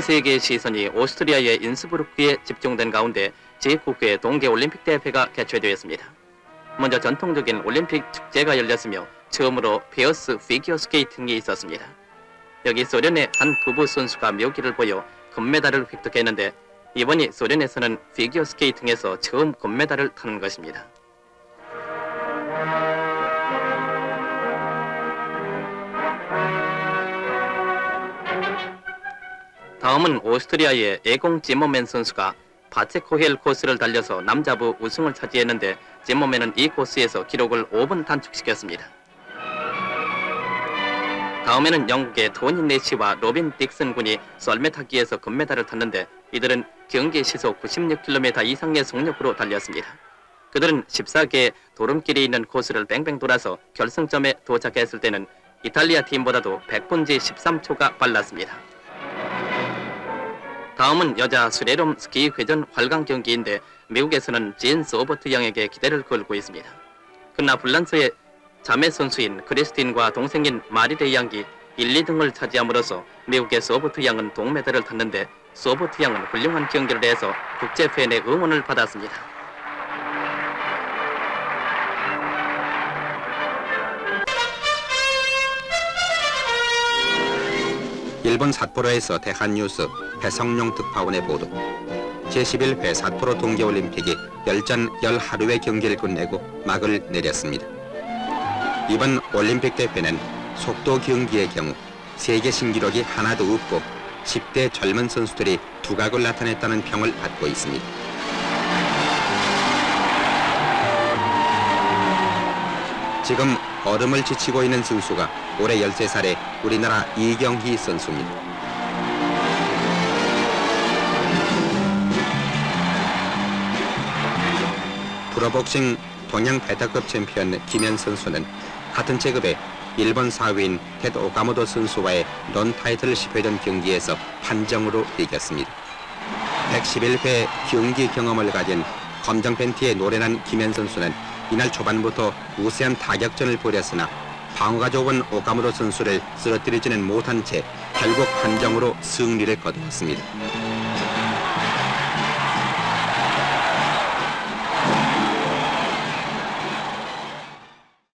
세계의 시선이 오스트리아의 인스부르크에 집중된 가운데 제9회 동계올림픽 대회가 개최되었습니다. 먼저 전통적인 올림픽 축제가 열렸으며 처음으로 페어스 피겨 스케이팅이 있었습니다. 여기 소련의 한 부부 선수가 묘기를 보여 금메달을 획득했는데 이번이 소련에서는 피겨 스케이팅에서 처음 금메달을 타는 것입니다. 다음은 오스트리아의 에공 지머맨 선수가 바체코헬 코스를 달려서 남자부 우승을 차지했는데 지머맨은 이 코스에서 기록을 5분 단축시켰습니다. 다음에는 영국의 토니 네시와 로빈 딕슨 군이 썰매 타기에서 금메달을 탔는데 이들은 경기 시속 96km 이상의 속력으로 달렸습니다. 그들은 14개 도름길이 있는 코스를 뺑뺑 돌아서 결승점에 도착했을 때는 이탈리아 팀보다도 100분지 13초가 빨랐습니다. 다음은 여자 스레롬 스키 회전 활강 경기인데 미국에서는 진 소버트 양에게 기대를 걸고 있습니다. 그러나 불란스의 자매 선수인 크리스틴과 동생인 마리레 양이 1, 2등을 차지함으로써 미국의 소버트 양은 동메달을 탔는데 소버트 양은 훌륭한 경기를 해서 국제 팬의 응원을 받았습니다. 일본 삿포로에서 대한뉴스 배성룡 특파원의 보도 제11회 삿포로 동계올림픽이 열전 열하루의 경기를 끝내고 막을 내렸습니다. 이번 올림픽 대회는 속도 경기의 경우 세계 신기록이 하나도 없고 10대 젊은 선수들이 두각을 나타냈다는 평을 받고 있습니다. 지금 얼음을 지치고 있는 선수가 올해 13살의 우리나라 이경희 선수입니다. 프로복싱 동양 배터급 챔피언 김현 선수는 같은 체급의 일본 사위인 테드 오카모토 선수와의 넌 타이틀 10회전 경기에서 판정으로 이겼습니다. 111회 경기 경험을 가진 검정 팬티에 노련한 김현 선수는 이날 초반부터 우세한 타격전을 벌였으나 방어가 좁은 오카모토 선수를 쓰러뜨리지는 못한 채 결국 판정으로 승리를 거두었습니다.